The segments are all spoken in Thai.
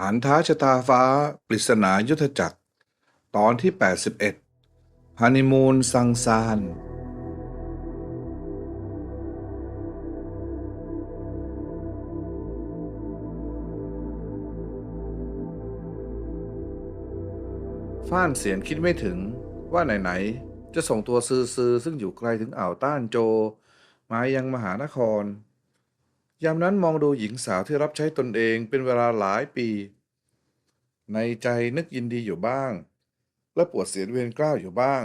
หารท้าชะตาฟ้า ปริศนายุทธจักร ตอนที่ 81ฮันนีมูนซังซาน ฟ้านเสียนคิดไม่ถึงว่าไหน ๆ จะส่งตัวซือซือซึ่งอยู่ไกลถึงอ่าวต้านโจ มายังมหานคร ยามนั้นมองดูหญิงสาวที่รับใช้ตนเองเป็นเวลาหลายปี ในใจนึกยินดีอยู่บ้าง และปวดเสียนเวรกล้าวอยู่บ้าง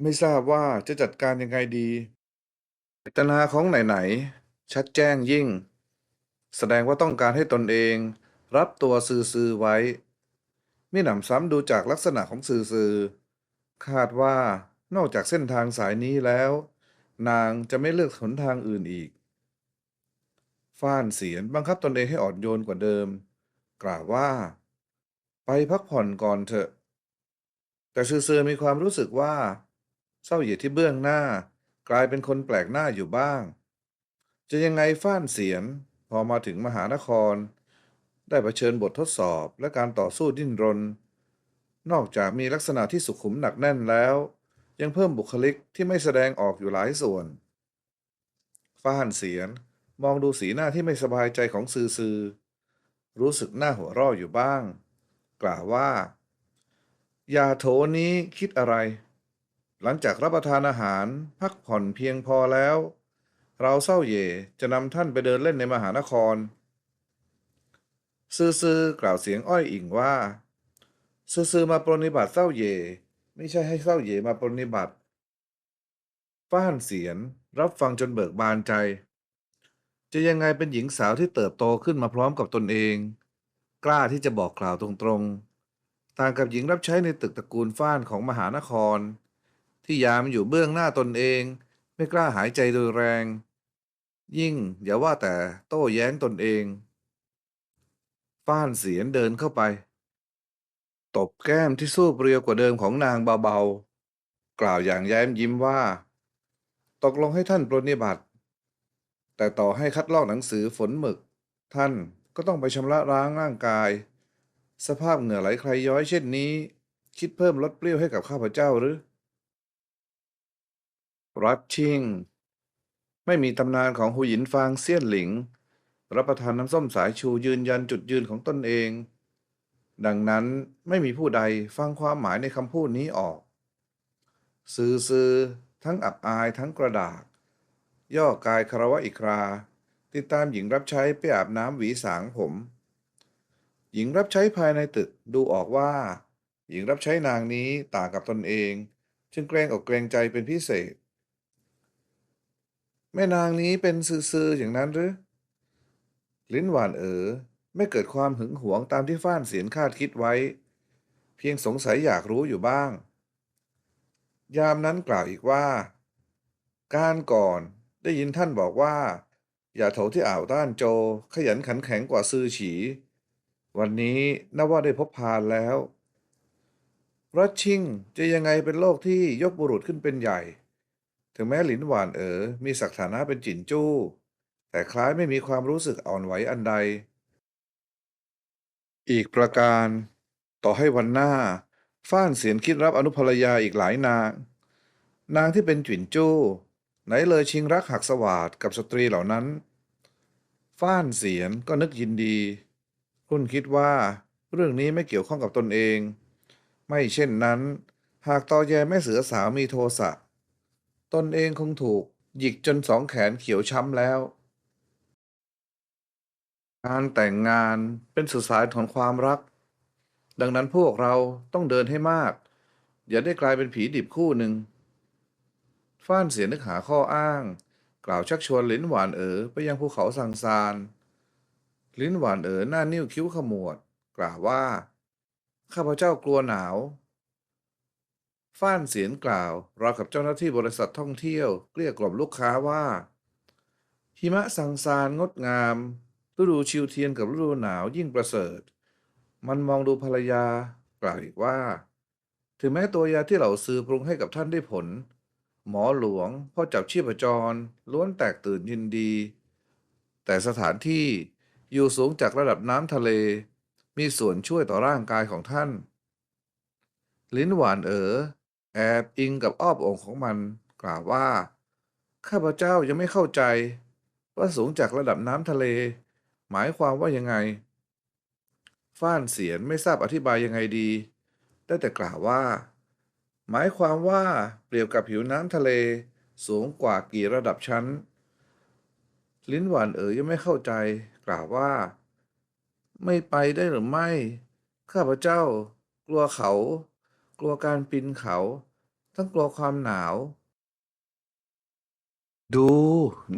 ไม่ทราบว่าจะจัดการยังไงดีเจตนาของไหนๆชัดแจ้งยิ่ง แสดงว่าต้องการให้ตนเอง รับตัวซื่อๆไว้มิหนำซ้ำดูจากลักษณะของซื่อๆคาดว่านอกจากเส้นทางสายนี้แล้ว นางจะไม่เลือกหนทางอื่นอีก ฟ้านเสียนบังคับตนเองให้อ่อนโยนกว่าเดิม กล่าวว่า ไปพักผ่อนก่อนเถอะ แต่ซือๆมีความรู้สึกว่าเศร้าเหยียดที่เบื้องหน้า กลายเป็นคนแปลกหน้าอยู่บ้าง จะยังไงฟ้านเสียน พอมาถึงมหานคร ได้เผชิญบททดสอบและการต่อสู้ดิ้นรน นอกจากมีลักษณะที่สุขุมหนักแน่นแล้ว ยังเพิ่มบุคลิกที่ไม่แสดงออกอยู่หลายส่วนฟ้านเสียน มองดูสีหน้าที่ไม่สบายใจของซือซือ รู้สึกหน้าหัวร่ออยู่บ้าง กล่าวว่า ยาโถนี้คิดอะไร หลังจากรับประทานอาหารพักผ่อนเพียงพอแล้ว เราเศร้าเย่จะนำท่านไปเดินเล่นในมหานคร ซื่อๆกล่าวเสียงอ้อยอิงว่า ซื่อๆมาปรนนิบัติเศร้าเย่ไม่ใช่ให้เศร้าเย่มาปรนนิบัติ ฟ้านเสียนรับฟังจนเบิกบานใจ จะยังไงเป็นหญิงสาวที่เติบโตขึ้นมาพร้อมกับตนเอง กล้าที่จะบอกกล่าวตรงๆ ต่างกับหญิงรับใช้ในตึกตระกูลฟ้านของมหานคร ที่ยามอยู่เบื้องหน้าตนเอง ไม่กล้าหายใจโดยแรง ยิ่งอย่าว่าแต่โต้แย้งตนเองฟ้านเสียนเดินเข้าไป ตบแก้มที่สู้เปรียวกว่าเดิมของนางเบาๆ กล่าวอย่างแย้มยิ้มว่า ตกลงให้ท่านปรนนิบัติ แต่ต่อให้คัดลอกหนังสือฝนหมึก ท่านก็ต้องไปชำระล้างร่างกาย สภาพเหงื่อไหลใครย้อยเช่นนี้ คิดเพิ่มลดเปรี้ยวให้กับข้าพเจ้าหรือ รัดชิง ไม่มีตำนานของหูหยินฟางเซียนหลิง รับประทานน้ำส้มสายชูยืนยันจุดยืนของตนเอง ดังนั้นไม่มีผู้ใดฟังความหมายในคำพูดนี้ออก ซื่อซอๆทั้งอับอายทั้งกระดาก ย่อกายคารวะอิกรา ติดตามหญิงรับใช้ไปอาบน้ำหวีสางผม หญิงรับใช้ภายในตึกดูออกว่า หญิงรับใช้นางนี้ต่างกับตนเอง จึงเกรงอกเกรงใจเป็นพิเศษ แม่นางนี้เป็นซื่อๆอย่างนั้นหรือ ลิ้นหวานเอ๋อไม่เกิดความหึงหวงตามที่ฟ้านเสียนคาดคิดไว้ เพียงสงสัยอยากรู้อยู่บ้าง ยามนั้นกล่าวอีกว่า การก่อน ได้ยินท่านบอกว่า อย่าโถที่อ่าวต้านโจ ขยันขันแข็งกว่าซือฉี วันนี้นับว่าได้พบพานแล้วรัชชิงจะยังไงเป็นโลกที่ยกบุรุษขึ้นเป็นใหญ่ ถึงแม้หลินหวานเอ๋อมีศักดิ์ฐานะเป็นจินจู้ แต่คล้ายไม่มีความรู้สึกอ่อนไหวอันใด อีกประการ ต่อให้วันหน้า ฟ้านเสียนคิดรับอนุภรรยาอีกหลายนาง นางที่เป็นจินจู้ ไหนเลยชิงรักหักสวาดกับสตรีเหล่านั้น ฟ้านเสียนก็นึกยินดีรุ่นคิดว่าเรื่องนี้ไม่เกี่ยวข้องกับตนเอง ไม่เช่นนั้น หากตอแยแม่เสือสาวมีโทสะ ตนเองคงถูกหยิกจนสองแขนเขียวช้ำแล้ว การแต่งงานเป็นสุดสายของความรัก ดังนั้นพวกเราต้องเดินให้มาก อย่าได้กลายเป็นผีดิบคู่หนึ่ง ฟ้านเสียนึกหาข้ออ้าง กล่าวชักชวนลิ้นหวานเอ๋อไปยังภูเขาสังซานลิ้นหวานเอ๋อหน้านิ้วคิ้วขมวด กล่าวว่า ข้าพเจ้ากลัวหนาวฟ้านเสียนกล่าวราวกับเจ้าหน้าที่บริษัทท่องเที่ยวเกลี้ยกล่อมลูกค้าว่า หิมะสังซานงดงามฤดูชิวเทียนกับฤดูหนาวยิ่งประเสริฐ มันมองดูภรรยากล่าวอีกว่า ถึงแม้ตัวยาที่เหล่าซื้อปรุงให้กับท่านได้ผล หมอหลวงพ่อจับชีพจร ล้วนแตกตื่นยินดี แต่สถานที่อยู่สูงจากระดับน้ำทะเล มีส่วนช่วยต่อร่างกายของท่าน ลิ้นหวานเอ๋อแอบอิงกับอ้อมอกของมัน กล่าวว่า ข้าพเจ้ายังไม่เข้าใจว่าสูงจากระดับน้ำทะเล หมายความว่ายังไง ฟ้านเสียนไม่ทราบอธิบายยังไงดี ได้แต่กล่าวว่า หมายความว่าเปรียบกับผิวน้ำทะเลสูงกว่ากี่ระดับชั้น ลิ้นหวานเอ๋ยยังไม่เข้าใจกล่าวว่า ไม่ไปได้หรือไม่ ข้าพเจ้า กลัวเขา กลัวการปีนเขา ทั้งกลัวความหนาว ดู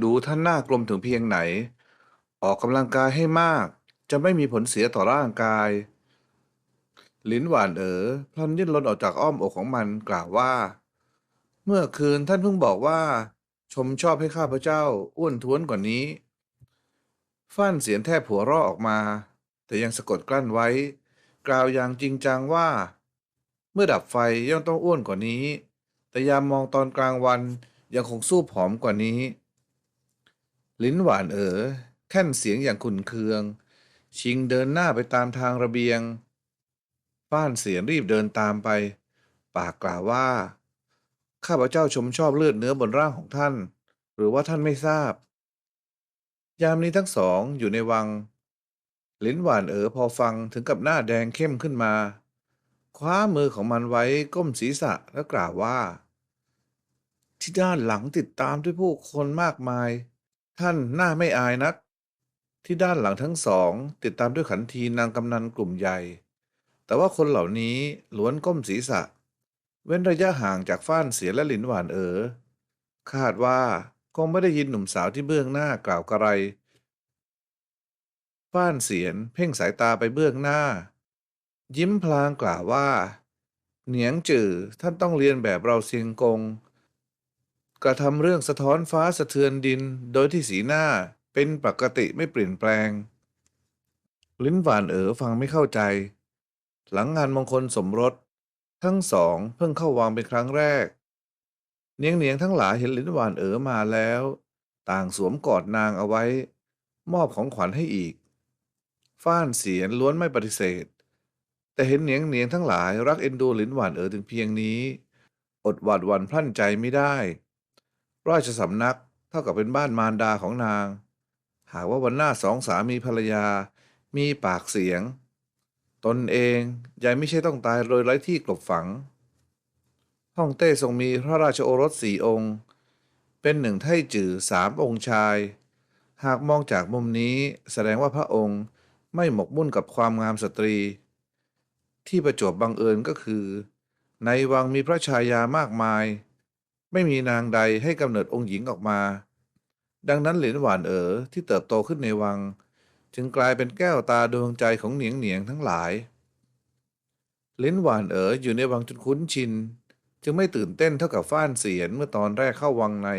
ดูท่านหน้ากลมถึงเพียงไหน ออกกำลังกายให้มาก จะไม่มีผลเสียต่อร่างกาย ลิ้นหวานเอ๋อพลันยื่นลนออกจากอ้อมอกของมันกล่าวว่า เมื่อคืนท่านเพิ่งบอกว่า ชมชอบให้ข้าพเจ้า อ้วนท้วนกว่านี้ ฟ้านเสียงแทบหัวเราะออกมา แต่ยังสะกดกลั้นไว้ กล่าวอย่างจริงจังว่า เมื่อดับไฟย่อมต้องอ้วนกว่านี้ แต่ยามมองตอนกลางวันยังคงสู้ผอมกว่านี้ ลิ้นหวานเอ๋อแค่นเสียงอย่างขุนเคือง ชิงเดินหน้าไปตามทางระเบียง ป้านเสียงรีบเดินตามไป ปากกล่าวว่า ข้าพเจ้าชมชอบเลือดเนื้อบนร่างของท่าน หรือว่าท่านไม่ทราบ ยามนี้ทั้งสองอยู่ในวัง ลิ้นหวานเอ๋อพอฟังถึงกับหน้าแดงเข้มขึ้นมา คว้ามือของมันไว้ก้มศีรษะแล้วกล่าวว่า ที่ด้านหลังติดตามด้วยผู้คนมากมาย ท่านหน้าไม่อายนัก ที่ด้านหลังทั้งสอง ติดตามด้วยขันทีนางกำนันกลุ่มใหญ่ แต่ว่าคนเหล่านี้ล้วนก้มศีรษะ เว้นระยะห่างจากฟ้านเสียและหลินหวานเอ๋อคาดว่าคงไม่ได้ยินหนุ่มสาวที่เบื้องหน้ากล่าวกระไร ฟ้านเสียนเพ่งสายตาไปเบื้องหน้า ยิ้มพลางกล่าวว่า เหนียงจื่อท่านต้องเรียนแบบเราเซียงกง กระทำเรื่องสะท้อนฟ้าสะเทือนดินโดยที่สีหน้าเป็นปกติไม่เปลี่ยนแปลง ลิ้นหวานเอ๋อฟังไม่เข้าใจ หลังงานมงคลสมรส ทั้งสองเพิ่งเข้าวังเป็นครั้งแรก เนียงเนียงทั้งหลายเห็นลิ้นหวานเอ๋อมาแล้ว ต่างสวมกอดนางเอาไว้ มอบของขวัญให้อีก ฟ้านเสียนล้วนไม่ปฏิเสธ แต่เห็นเนียงเนียงทั้งหลายรักเอ็นดูลิ้นหวานเอ๋อถึงเพียงนี้ อดหวาดหวั่นพลั่นใจไม่ได้ ราชสำนักเท่ากับเป็นบ้านมารดาของนาง หากว่าวันหน้าสองสามีภรรยามีปากเสียง ตนเองยังไม่ใช่ต้องตายโดยไร้ที่กลบฝัง ฮ่องเต้ทรงมีพระราชโอรสสี่องค์ เป็นหนึ่งไท่จื่อสามองค์ชาย หากมองจากมุมนี้แสดงว่าพระองค์ไม่หมกมุ่นกับความงามสตรี ที่ประจวบบังเอิญก็คือ ในวังมีพระชายามากมาย ไม่มีนางใดให้กำเนิดองค์หญิงออกมา ดังนั้นเหรียญหวานเอ๋อที่เติบโตขึ้นในวัง จึงกลายเป็นแก้วตาดวงใจของเหนียงเหนียงทั้งหลาย ลิ้นหวานเอ๋ออยู่ในวังจนคุ้นชิน จึงไม่ตื่นเต้นเท่ากับฟ้านเสียนเมื่อตอนแรกเข้าวังใน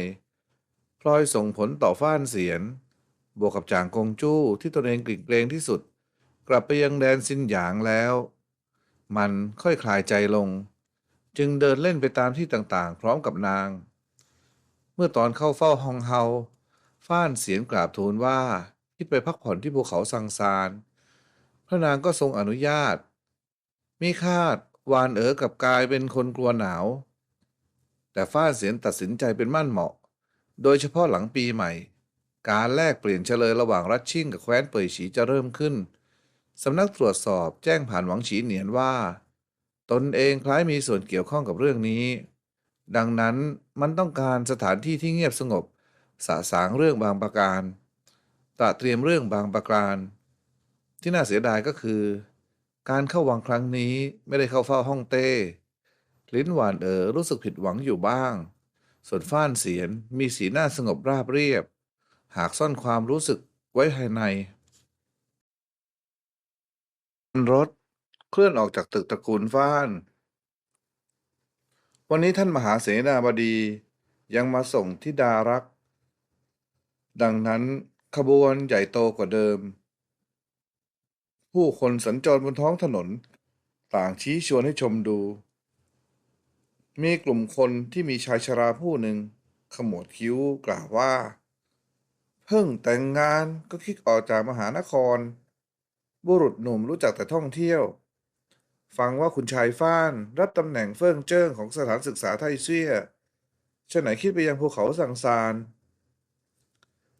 พลอยส่งผลต่อฟ้านเสียน บวกกับจางกงจู้ที่ตนเองกลิ่นเกรงที่สุด กลับไปยังแดนซินหยางแล้ว มันค่อยคลายใจลง จึงเดินเล่นไปตามที่ต่างๆ พร้อมกับนาง เมื่อตอนเข้าเฝ้าฮองเฮาฟ้านเสียงกราบทูลว่า ที่ไปพักผ่อนที่ภูเขาซังซาน พระนางก็ทรงอนุญาตมิคาดวานเอ๋อกับกายเป็นคนกลัวหนาว แต่ฟ้าเสียนตัดสินใจเป็นมั่นเหมาะ โดยเฉพาะหลังปีใหม่ การแลกเปลี่ยนเฉลยระหว่างรัชชิ่งกับแคว้นเป่ยฉีจะเริ่มขึ้น สำนักตรวจสอบแจ้งผ่านหวังฉีเหนียนว่า ตนเองคล้ายมีส่วนเกี่ยวข้องกับเรื่องนี้ ดังนั้นมันต้องการสถานที่ที่เงียบสงบสะสางเรื่องบางประการ ตระเตรียมเรื่องบางประการ ที่น่าเสียดายก็คือ การเข้าวังครั้งนี้ไม่ได้เข้าเฝ้าห้องเต้ ลิ้นหวานเอ๋อรู้สึกผิดหวังอยู่บ้าง ส่วนฟ้านเสียนมีสีหน้าสงบราบเรียบ หากซ่อนความรู้สึกไว้ภายในรถเคลื่อนออกจากตึกตระกูลฟ้าน วันนี้ท่านมหาเสนาบดียังมาส่งทิดารัก ดังนั้น ขบวนใหญ่โตกว่าเดิม ผู้คนสัญจรบนท้องถนน ต่างชี้ชวนให้ชมดู มีกลุ่มคนที่มีชายชราผู้หนึ่ง ขมวดคิ้วกล่าวว่า เพิ่งแต่งงานก็คิดออกจากมหานคร บุรุษหนุ่มรู้จักแต่ท่องเที่ยว ฟังว่าคุณชายฟ้านรับตำแหน่งเฟิ่งเจิ้งของสถานศึกษาไทเซี่ยฉะไหนคิดไปยังภูเขาสังซาน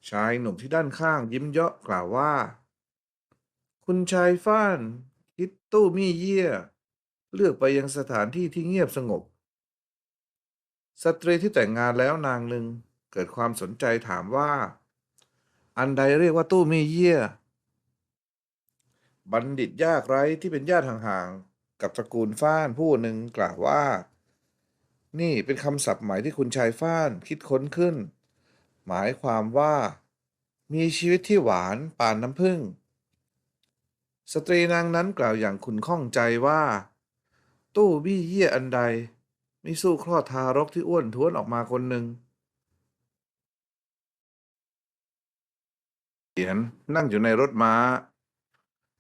ชายหนุ่มที่ด้านข้างยิ้มเยาะกล่าวว่า คุณชายฟ้าน คิดตู้มี่เยี่ย เลือกไปยังสถานที่ที่เงียบสงบ สตรีที่แต่งงานแล้วนางหนึ่งเกิดความสนใจถามว่า อันใดเรียกว่าตู้มี่เยี่ย บัณฑิตยากไร้ที่เป็นญาติห่างๆกับตระกูลฟ้านผู้หนึ่งกล่าวว่า นี่เป็นคำศัพท์ใหม่ที่คุณชายฟ้านคิดค้นขึ้น หมายความว่า มีชีวิตที่หวานปานน้ำผึ้งสตรีนางนั้นกล่าวอย่างขุนข้องใจว่า ตู้บี้เยี่ยอันใดมิสู้คลอดทารกที่อ้วนท้วนออกมาคนหนึ่งเสียนนั่งอยู่ในรถม้า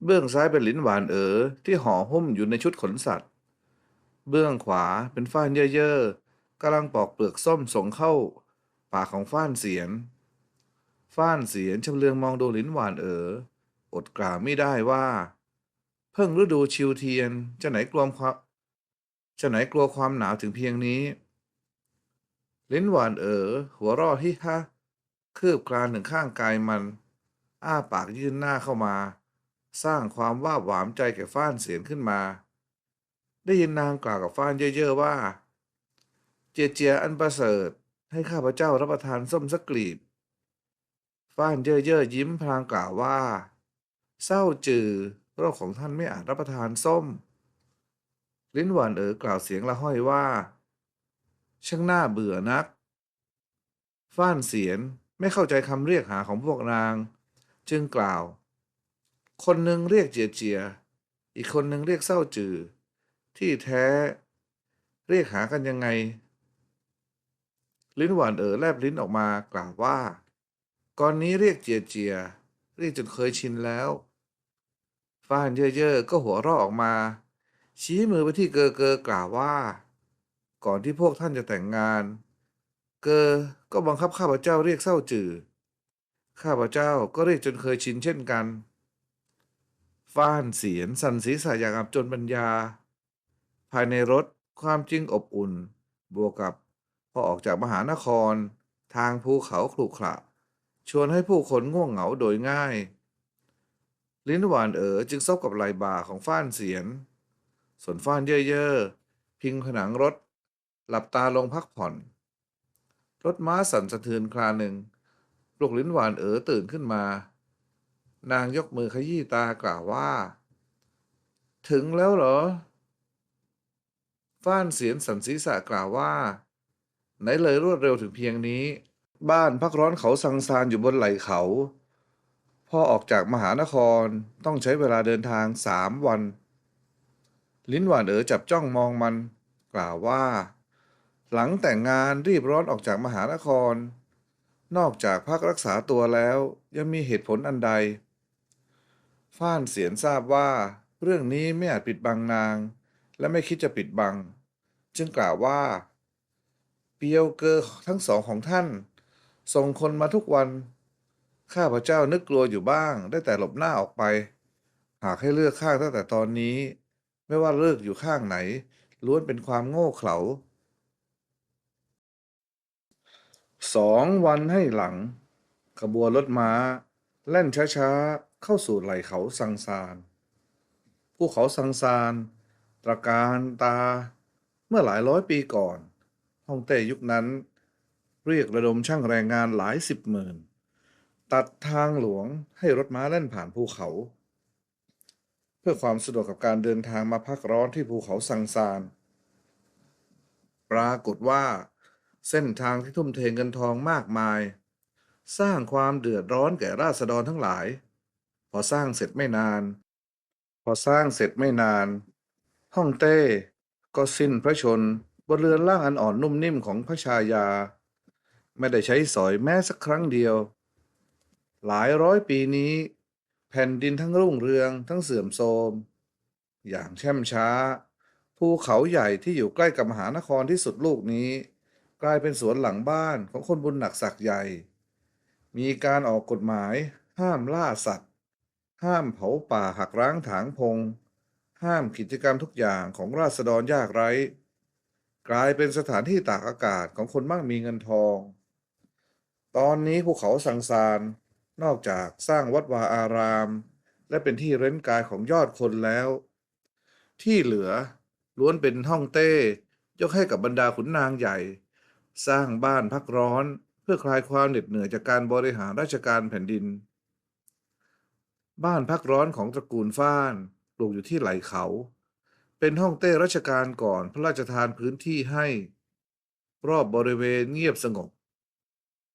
เบื้องซ้ายเป็นหลินหวานเอ๋อที่ห่อหุ้มอยู่ในชุดขนสัตว์ เบื้องขวาเป็นฟ้านเย่อๆกำลังปอกเปลือกส้มส่งเข้า ปากของฟ้านเสียน ฟ้านเสียนชำเลืองมองดูลินหวานเอ๋ออดกล่าวไม่ได้ว่า เพิ่งฤดูชิวเทียน จะไหนกลัวความจะไหนกลัวความหนาวถึงเพียงนี้ ลิ้นหวานเอ๋อหัวรอดฮิฮะคืบคลานถึงข้างกายมัน อ้าปากยื่นหน้าเข้ามา สร้างความว่าหวามใจแก่ฟ้านเสียนขึ้นมา ได้ยินนางกล่าวกับฟ้านเย่อๆว่า เจียเจียอันประเสริฐ ให้ข้าพเจ้ารับประทานส้มสักกลีบ ฟ้านเย่อๆยิ้มพลางกล่าวว่า เศร้าจือโรคของท่านไม่อาจรับประทานส้ม ลิ้นหวานเอ๋อกล่าวเสียงละห้อยว่า ช่างน่าเบื่อนัก ฟ้านเสียนไม่เข้าใจคำเรียกหาของพวกนาง จึงกล่าว คนหนึ่งเรียกเจียเจีย อีกคนหนึ่งเรียกเศร้าจือ ที่แท้ เรียกหากันยังไง ลิ้นหวานเอ๋อแลบลิ้นออกมากล่าวว่าก่อนนี้เรียกเจียเจีย เรียกจนเคยชินแล้วฟ้านเย่อๆก็หัวเราะออกมา ชี้มือไปที่เกอเกอกล่าวว่า ก่อนที่พวกท่านจะแต่งงาน เกอก็บังคับข้าพเจ้าเรียกเศร้าจือข้าพเจ้าก็เรียกจนเคยชินเช่นกันฟ้านเสียนสันศีรษะอย่างอับจนปัญญา ภายในรถความจริงอบอุ่น บวกกับ พอออกจากมหานคร ทางภูเขาขรุขระ ชวนให้ผู้คนง่วงเหงาโดยง่าย ลิ้นหวานเอ๋อจึงซบกับไหลบ่าของฟ้านเสียน ส่วนฟ้านเย่อๆพิงผนังรถ หลับตาลงพักผ่อน รถม้าสั่นสะเทือนคลาหนึ่ง ปลุกลิ้นหวานเอ๋อตื่นขึ้นมา นางยกมือขยี้ตากล่าวว่า ถึงแล้วเหรอฟ้านเสียนสันศีษะกล่าวว่า ไหนเลยรวดเร็วถึงเพียงนี้ บ้านพักร้อนเขาสังซานอยู่บนไหล่เขาพอออกจากมหานครต้องใช้เวลาเดินทางสามวัน ลิ้นหวานเอ๋อจับจ้องมองมัน กล่าวว่า หลังแต่งงานรีบร้อนออกจากมหานคร นอกจากพักรักษาตัวแล้วยังมีเหตุผลอันใด ฟ้านเสียนทราบว่า เรื่องนี้ไม่อาจปิดบังนาง และไม่คิดจะปิดบัง จึงกล่าวว่า ปียวเกอทั้งสองของท่าน ส่งคนมาทุกวัน ข้าพเจ้านึกกลัวอยู่บ้าง ได้แต่หลบหน้าออกไป หากให้เลือกข้างตั้งแต่ตอนนี้ ไม่ว่าเลือกอยู่ข้างไหน ล้วนเป็นความโง่เขลาสองวันให้หลัง ขบวนรถม้า แล่นช้าๆ เข้าสู่ไหล่เขาสังซานภูเขาสังซานตระการตา เมื่อหลายร้อยปีก่อน ฮ่องเต้ยุคนั้น เรียกระดมช่างแรงงานหลายสิบหมื่น ตัดทางหลวงให้รถม้าแล่นผ่านภูเขา เพื่อความสะดวกกับการเดินทางมาพักร้อนที่ภูเขาสังซาน ปรากฏว่า เส้นทางที่ทุ่มเทเงินทองมากมาย สร้างความเดือดร้อนแก่ราษฎรทั้งหลาย พอสร้างเสร็จไม่นาน พอสร้างเสร็จไม่นาน ฮ่องเต้ก็สิ้นพระชน บนเรือนร่างอันอ่อนนุ่มนิ่มของพระชายา ไม่ได้ใช้สอยแม้สักครั้งเดียว หลายร้อยปีนี้ แผ่นดินทั้งรุ่งเรืองทั้งเสื่อมโทรม อย่างแช่มช้า ภูเขาใหญ่ที่อยู่ใกล้กับมหานครที่สุดลูกนี้ กลายเป็นสวนหลังบ้านของคนบุญหนักศักย์ใหญ่ มีการออกกฎหมาย ห้ามล่าสัตว์ ห้ามเผาป่าหักร้างถางพง ห้ามกิจกรรมทุกอย่างของราษฎรยากไร้ กลายเป็นสถานที่ตากอากาศของคนมั่งมีเงินทอง ตอนนี้ภูเขาสังซานนอกจากสร้างวัดวาอาราม และเป็นที่เร้นกายของยอดคนแล้ว ที่เหลือล้วนเป็นห้องเต้ ยกให้กับบรรดาขุนนางใหญ่ สร้างบ้านพักร้อนเพื่อคลายความเหน็ดเหนื่อยจากการบริหารราชการแผ่นดิน บ้านพักร้อนของตระกูลฟ้านปลูกอยู่ที่ไหลเขา เป็นห้องเต้ราชการก่อนพระราชทานพื้นที่ให้รอบบริเวณเงียบสงบ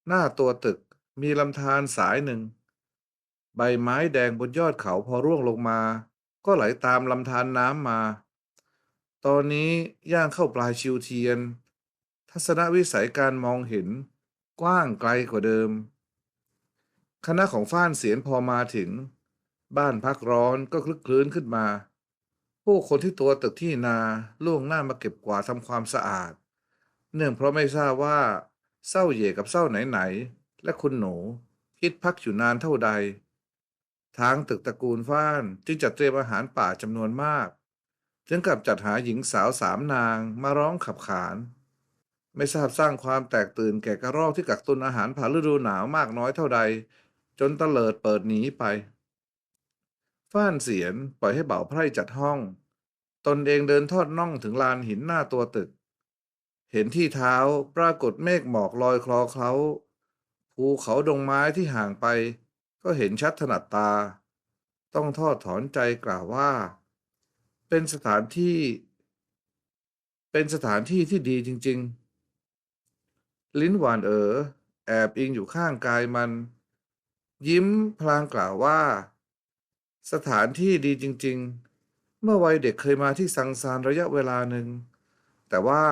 หน้าตัวตึกมีลำธารสายหนึ่ง ใบไม้แดงบนยอดเขาพอร่วงลงมา ก็ไหลตามลำธารน้ำมา ตอนนี้ย่างเข้าปลายชิวเทียน ทัศนวิสัยการมองเห็น กว้างไกลกว่าเดิม คณะของฟ้านเสียนพอมาถึง บ้านพักร้อนก็คลึกคลื้นขึ้นมา ผู้คนที่ตัวตึกที่นาล่วงหน้ามาเก็บกวาดทำความสะอาด เนื่องเพราะไม่ทราบว่าเศร้าเหย่กับเศร้าไหนๆและคุณหนูคิดพักอยู่นานเท่าใด ทางตึกตระกูลฟ้านจึงจัดเตรียมอาหารป่าจำนวนมาก ถึงกับจัดหาหญิงสาวสามนางมาร้องขับขาน ไม่ทราบสร้างความแตกตื่นแก่กระรอกที่กักตุนอาหารผ่านฤดูหนาวมากน้อยเท่าใด จนตะเลิดเปิดหนีไป ฟ้านเสียนปล่อยให้เบ่าไพร่จัดห้อง ตนเองเดินทอดน่องถึงลานหินหน้าตัวตึก เห็นที่เท้าปรากฏเมฆหมอกลอยคลอเคล้าภูเขาดงไม้ที่ห่างไป ก็เห็นชัดถนัดตา ต้องทอดถอนใจกล่าวว่า เป็นสถานที่ เป็นสถานที่ที่ดีจริง ๆ ลิ้นหวานเอ๋อแอบอิงอยู่ข้างกายมัน ยิ้มพลางกล่าวว่า สถานที่ดีจริง ๆ เมื่อวัยเด็กเคยมาที่สังสารระยะเวลาหนึ่ง แต่ว่า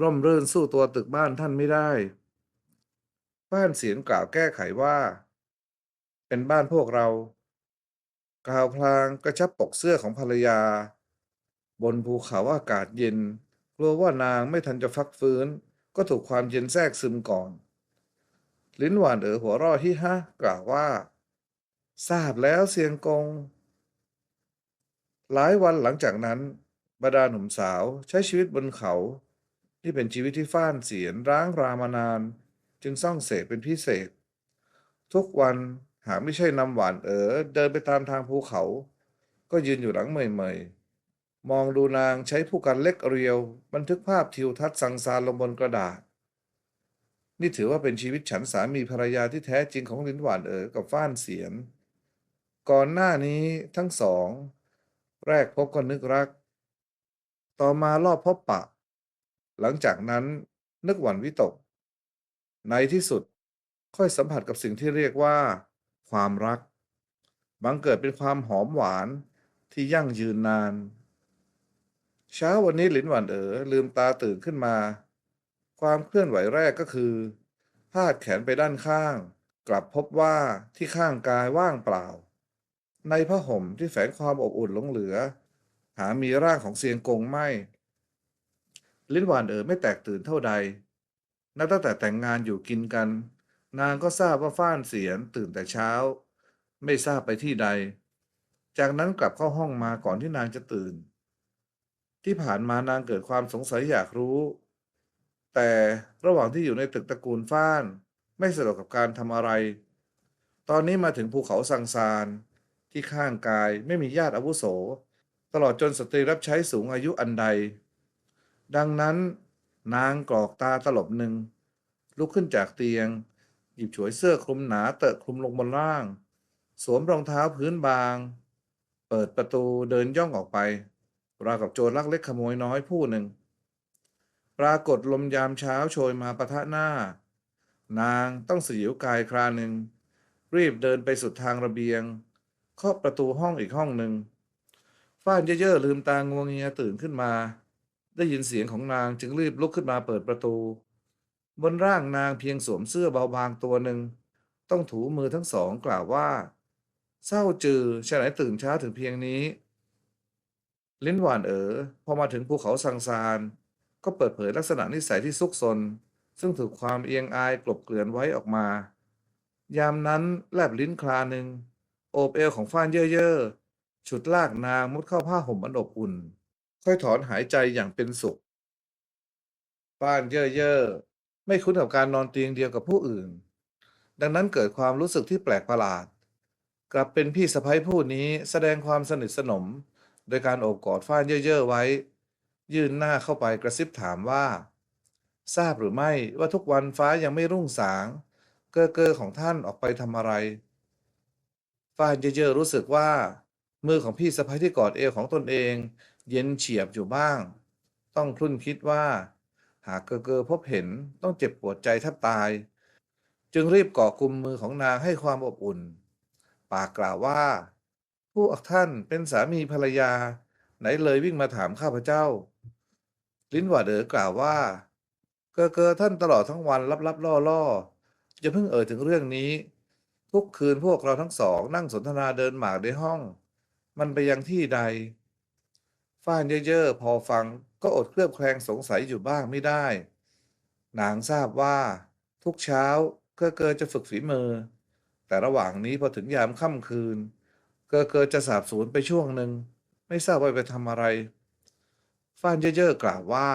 ร่มรื่นสู้ตัวตึกบ้านท่านไม่ได้ บ้านเสียงกล่าวแก้ไขว่า เป็นบ้านพวกเรา กล่าวพลางกระชับปกเสื้อของภรรยา บนภูเขาอากาศเย็น กลัวว่านางไม่ทันจะฟักฟื้น ก็ถูกความเย็นแทรกซึมก่อน ลิ้นหวานเอ๋อหัวร่อที่ฮะกล่าวว่า ทราบแล้วเสียงกง หลายวันหลังจากนั้นบรรดาหนุ่มสาวใช้ชีวิตบนเขา ที่เป็นชีวิตที่ฟ้านเสียนร้างรามานาน จึงซ่องเสพเป็นพิเศษ ทุกวันหากไม่ใช่นำหวานเอ๋อเดินไปตามทางภูเขา ก็ยืนอยู่หลังเมยๆ มองดูนางใช้ผู้กันเล็กเรียว บันทึกภาพทิวทัศน์สังสารลงบนกระดาษ นี่ถือว่าเป็นชีวิตฉันสามีภรรยาที่แท้จริงของลินหวานเอ๋อกับฟ้านเสียน ก่อนหน้านี้ทั้งสอง แรกพบก็นึกรัก ต่อมารอบพบปะ หลังจากนั้นนึกหวั่นวิตก ในที่สุดค่อยสัมผัสกับสิ่งที่เรียกว่า ความรักบังเกิดเป็นความหอมหวานที่ยั่งยืนนาน เช้าวันนี้หลินหวันเอ๋อลืมตาตื่นขึ้นมา ความเคลื่อนไหวแรกก็คือ พาดแขนไปด้านข้าง กลับพบว่าที่ข้างกายว่างเปล่า ในผ้าห่มที่แฝงความอบอุ่นหลงเหลือ หามีร่างของเซียงกงไม่ ลิ้นหวานเอ๋อไม่แตกตื่นเท่าใด นับตั้งแต่แต่งงานอยู่กินกัน นางก็ทราบว่าฟ้านเสียนตื่นแต่เช้า ไม่ทราบไปที่ใด จากนั้นกลับเข้าห้องมาก่อนที่นางจะตื่น ที่ผ่านมานางเกิดความสงสัยอยากรู้ แต่ระหว่างที่อยู่ในตึกตระกูลฟ้าน ไม่สะดวกกับการทำอะไร ตอนนี้มาถึงภูเขาสังซาน ที่ข้างกายไม่มีญาติอาวุโส ตลอดจนสตรีรับใช้สูงอายุอันใด ดังนั้น นางกรอกตาตลบหนึ่ง ลุกขึ้นจากเตียง หยิบฉวยเสื้อคลุมหนาเตอะคลุมลงบนล่าง สวมรองเท้าพื้นบาง เปิดประตูเดินย่องออกไปราวกับโจรลักเล็กขโมยน้อยผู้หนึ่ง ปรากฏลมยามเช้าโชยมาประทะหน้า นางต้องสยิวกายคราหนึ่ง รีบเดินไปสุดทางระเบียง เคาะประตูห้องอีกห้องหนึ่งฟ้านเย่อๆลืมตางวงเงียตื่นขึ้นมา ได้ยินเสียงของนางจึงรีบลุกขึ้นมาเปิดประตู บนร่างนางเพียงสวมเสื้อเบาบางตัวหนึ่ง ต้องถูมือทั้งสองกล่าวว่า เศร้าจือฉะไหนตื่นช้าถึงเพียงนี้ ลิ้นหวานเอ๋อพอมาถึงภูเขาสังซานก็เปิดเผยลักษณะนิสัยที่ซุกซน ซึ่งถูกความเอียงอายกลบเกลื่อนไว้ออกมา ยามนั้นแลบลิ้นคลาหนึ่ง โอบเอวของฟ้านเย่อๆฉุดลากนางมุดเข้าผ้าห่มอันอบอุ่น ค่อยถอนหายใจอย่างเป็นสุขฟ้านเย่อๆไม่คุ้นกับการนอนเตียงเดียวกับผู้อื่น ดังนั้นเกิดความรู้สึกที่แปลกประหลาด กลับเป็นพี่สะใภ้ผู้นี้แสดงความสนิทสนม โดยการโอบกอดฟ้านเย่อๆไว้ ยื่นหน้าเข้าไปกระซิบถามว่า ทราบหรือไม่ว่าทุกวันฟ้ายังไม่รุ่งสาง เกอเกอของท่านออกไปทำอะไร ฟ้านเย่อๆรู้สึกว่า มือของพี่สะใภ้ที่กอดเอวของตนเอง เย็นเฉียบอยู่บ้าง ต้องคลุ่นคิดว่า หากเกอเกอพบเห็นต้องเจ็บปวดใจแทบตาย จึงรีบเกาะกุมมือของนางให้ความอบอุ่น ปากกล่าวว่า ผู้อักท่านเป็นสามีภรรยา ไหนเลยวิ่งมาถามข้าพเจ้า ลิ้นหวาเดอกล่าวว่า เกอเกอท่านตลอดทั้งวันลับๆล่อๆอย่าเพิ่งเอ่ยถึงเรื่องนี้ ทุกคืนพวกเราทั้งสอง นั่งสนทนาเดินหมากในห้อง มันไปยังที่ใด ฟ้านเย่อๆพอฟังก็อดเคลือบแคลงสงสัยอยู่บ้างไม่ได้ นางทราบว่า ทุกเช้าเกอเกอจะฝึกฝีมือ แต่ระหว่างนี้พอถึงยามค่ำคืน เกอเกอจะสาบสูญไปช่วงหนึ่ง ไม่ทราบว่าไปทำอะไร ฟ้านเย่อๆกล่าวว่า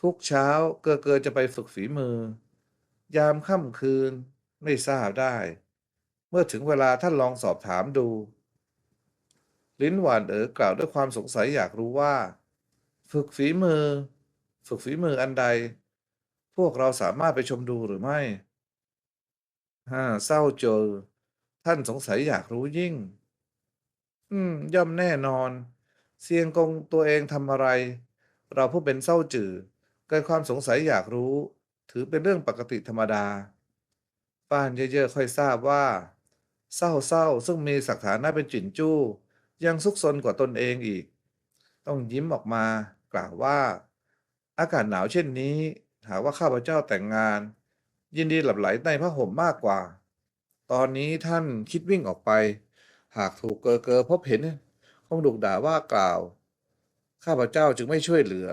ทุกเช้าเกอเกอจะไปฝึกฝีมือ ยามค่ำคืน ไม่ทราบได้ เมื่อถึงเวลาท่านลองสอบถามดู ลิ้นหวานเอ๋อกล่าวด้วยความสงสัยอยากรู้ว่า ฝึกฝีมือ ฝึกฝีมืออันใด พวกเราสามารถไปชมดูหรือไม่ฮ่าเศร้าเจอ ท่านสงสัยอยากรู้ยิ่ง อืม ย่อมแน่นอนเซียงกงตัวเองทำอะไร เราผู้เป็นเศร้าจือเกิดความสงสัยอยากรู้ ถือเป็นเรื่องปกติธรรมดา ป้านเย่อๆค่อยทราบว่าเศร้าเศร้าซึ่งมีศักฐานะเป็นจินจู้ ยังซุกซนกว่าตนเองอีก ต้องยิ้มออกมากล่าวว่า อากาศหนาวเช่นนี้ หากว่าข้าพเจ้าแต่งงาน ยินดีหลับไหลในผ้าห่มมากกว่า ตอนนี้ท่านคิดวิ่งออกไป หากถูกเกอเกอพบเห็นคงดุด่าว่ากล่าว ข้าพเจ้าจึงไม่ช่วยเหลือ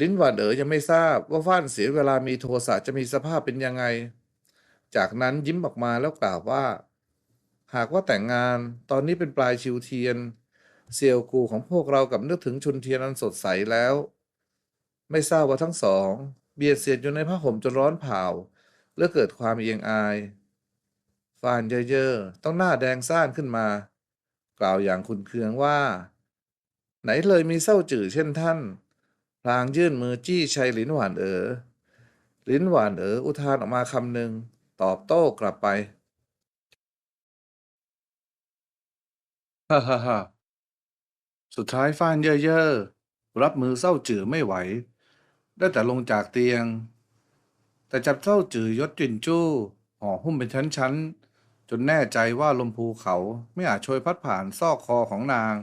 ลิ้นหวานเอ๋อยังไม่ทราบว่าฟ้านเสียเวลามีโทสะจะมีสภาพเป็นยังไง จากนั้นยิ้มออกมาแล้วกล่าวว่า หากว่าแต่งงานตอนนี้เป็นปลายชิวเทียน เซียวกูของพวกเรากับนึกถึงชุนเทียนอันสดใสแล้ว ไม่ทราบว่าทั้งสอง เบียดเสียดอยู่ในผ้าห่มจนร้อนเผาและเกิดความเอียงอายฟานเย่อๆต้องหน้าแดงซ่านขึ้นมา กล่าวอย่างขุนเคืองว่า ไหนเลยมีเศร้าจื่อเช่นท่าน พลางยื่นมือจี้ชัยลินหวานเอ๋อลิ้นหวานเอ๋ออุทานออกมาคำหนึ่ง ตอบโต้กลับไปฮ่าฮ่าฮ่าสุดท้ายฟ้านเย่อๆรับมือเศร้าจื่อไม่ไหว ได้แต่ลงจากเตียง แต่จับเศร้าจื่อยศจินจู้ห่อหุ้มเป็นชั้นๆ จนแน่ใจว่าลมภูเขาไม่อาจโชยพัดผ่านซอกคอของนาง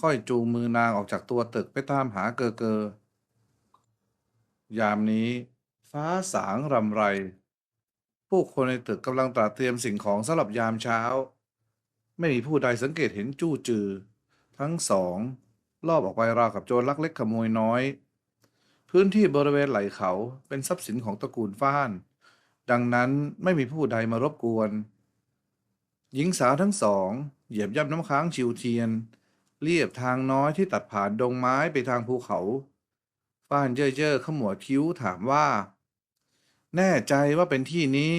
ค่อยจูงมือนางออกจากตัวตึกไปตามหาเกอเกอยามนี้ ฟ้าสางรำไร ผู้คนในตึกกำลังตระเตรียมสิ่งของสำหรับยามเช้า ไม่มีผู้ใดสังเกตเห็นจู้จือ ทั้งสองลอบออกไปราวกับโจรลักเล็กขโมยน้อย พื้นที่บริเวณไหล่เขาเป็นทรัพย์สินของตระกูลฟ้าน ดังนั้นไม่มีผู้ใดมารบกวน หญิงสาวทั้งสอง เหยียบย่ำน้ำค้างชิวเทียน เรียบทางน้อยที่ตัดผ่านดงไม้ไปทางภูเขา ฟ้านเย่อๆขมวดคิ้วถามว่า แน่ใจว่าเป็นที่นี้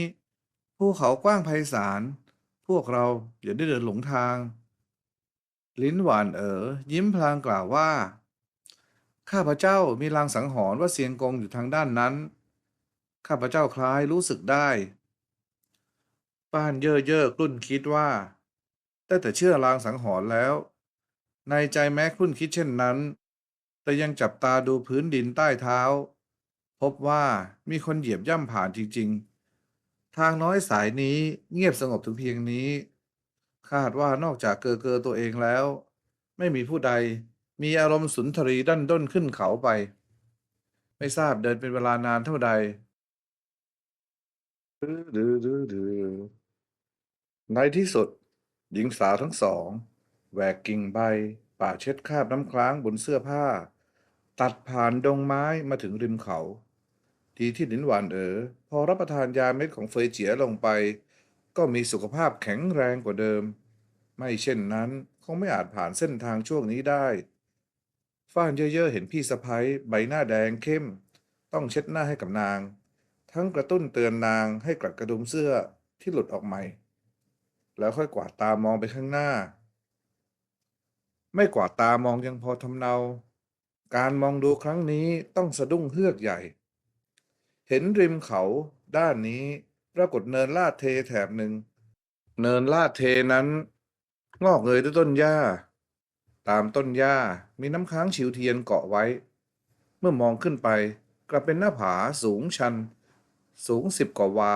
ภูเขากว้างไพศาล พวกเราอย่าได้เดินหลงทาง ลิ้นหวานเอ๋อยิ้มพลางกล่าวว่า ข้าพเจ้ามีลางสังหรณ์ว่าเสียงกงอยู่ทางด้านนั้น ข้าพเจ้าคล้ายรู้สึกได้ ป้านเย่อเย่อกลุ้นคิดว่าได้แต่เชื่อลางสังหรณ์แล้ว ในใจแม้คลุ้นคิดเช่นนั้น แต่ยังจับตาดูพื้นดินใต้เท้า พบว่ามีคนเหยียบย่ำผ่านจริง ๆ ทางน้อยสายนี้เงียบสงบถึงเพียงนี้ คาดว่านอกจากเกอเกอตัวเองแล้ว ไม่มีผู้ใดมีอารมณ์สุนทรีดันด้นขึ้นเขาไป ไม่ทราบเดินเป็นเวลานานเท่าใดในที่สุด หญิงสาวทั้งสองแหวกกิ่งใบ ป่าเช็ดคาบน้ำค้างบนเสื้อผ้า ตัดผ่านดงไม้มาถึงริมเขา ดีที่หลินหวานเอ๋อพอรับประทานยาเม็ดของเฟยเจียลงไป ก็มีสุขภาพแข็งแรงกว่าเดิม ไม่เช่นนั้นคงไม่อาจผ่านเส้นทางช่วงนี้ได้ฟ้านเย่อๆเห็นพี่สะพ้ยใบหน้าแดงเข้ม ต้องเช็ดหน้าให้กับนาง ทั้งกระตุ้นเตือนนางให้กลัดกระดุมเสื้อที่หลุดออกใหม่ แล้วค่อยกวาดตามองไปข้างหน้า ไม่กวาดตามองยังพอทำเนา การมองดูครั้งนี้ต้องสะดุ้งเฮือกใหญ่ เห็นริมเขาด้านนี้ปรากฏเนินลาดเทแถบหนึ่ง เนินลาดเทนั้น งอกเงยด้วยต้นหญ้า ตามต้นหญ้ามีน้ำค้างฉิวเทียนเกาะไว้ เมื่อมองขึ้นไปกลับเป็นหน้าผาสูงชัน สูงสิบกว่าวา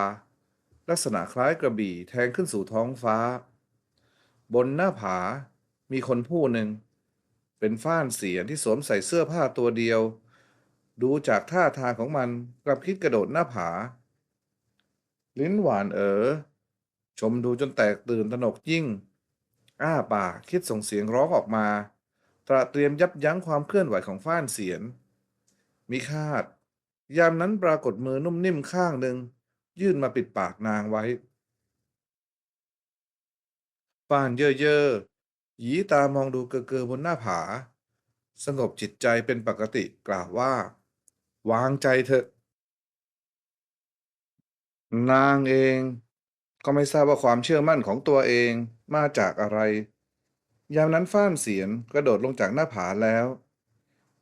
ลักษณะคล้ายกระบี่แทงขึ้นสู่ท้องฟ้า บนหน้าผามีคนผู้หนึ่ง เป็นฟ้านเสียนที่สวมใส่เสื้อผ้าตัวเดียว ดูจากท่าทางของมันกลับคิดกระโดดหน้าผา ลิ้นหวานเอ๋อชมดูจนแตกตื่นตนกยิ่ง อ้าปากคิดส่งเสียงร้องออกมา ตระเตรียมยับยั้งความเคลื่อนไหวของฟ้านเสียน มิคาด ยามนั้นปรากฏมือนุ่มนิ่มข้างหนึ่ง ยื่นมาปิดปากนางไว้ฟ้านเย่อเย่อหยีตามองดูเกอเกอบนหน้าผา สงบจิตใจเป็นปกติกล่าวว่า วางใจเถอะ นางเอง ก็ไม่ทราบว่าความเชื่อมั่นของตัวเองมาจากอะไร ยามนั้นฟ้านเสียนกระโดดลงจากหน้าผาแล้ว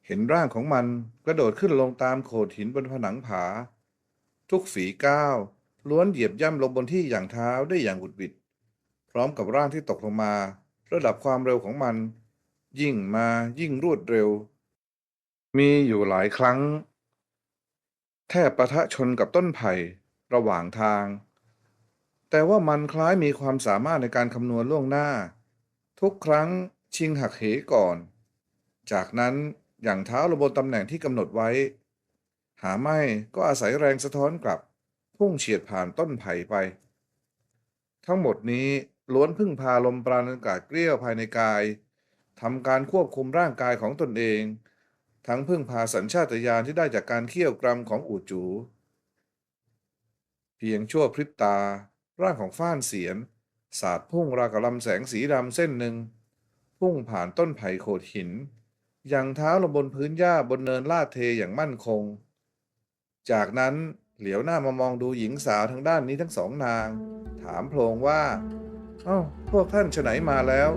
เห็นร่างของมันกระโดดขึ้นลงตามโขดหินบนผนังผา ทุกฝีก้าวล้วนเหยียบย่ำลงบนที่อย่างเท้าได้อย่างหุดหวิด พร้อมกับร่างที่ตกลงมา ระดับความเร็วของมัน ยิ่งมายิ่งรวดเร็ว มีอยู่หลายครั้ง แทบประทะชนกับต้นไผ่ระหว่างทาง แต่ว่ามันคล้ายมีความสามารถในการคำนวณล่วงหน้า ทุกครั้งชิงหักเหก่อน จากนั้นอย่างเท้าลงบนตำแหน่งที่กำหนดไว้ หาไม่ก็อาศัยแรงสะท้อนกลับ พุ่งเฉียดผ่านต้นไผ่ไป ทั้งหมดนี้ล้วนพึ่งพาลมปราณอากาศเกลี้ยวภายในกายทำการควบคุมร่างกายของตนเอง ทั้งพึ่งพาสัญชาตญาณที่ได้จากการเคี่ยวกรำของอู่จู เพียงชั่วพริบตา ร่างของฟ้านเสียน สาดพุ่งรากับลำแสงสีดำเส้นหนึ่ง พุ่งผ่านต้นไผ่โขดหินย่างเท้าลงบนพื้นหญ้าบนเนินลาดเทอย่างมั่นคง จากนั้นเหลียวหน้ามามองดูหญิงสาวทางด้านนี้ทั้งสองนาง ถามโพลงว่า เอ้า พวกท่านฉไหนมาแล้ว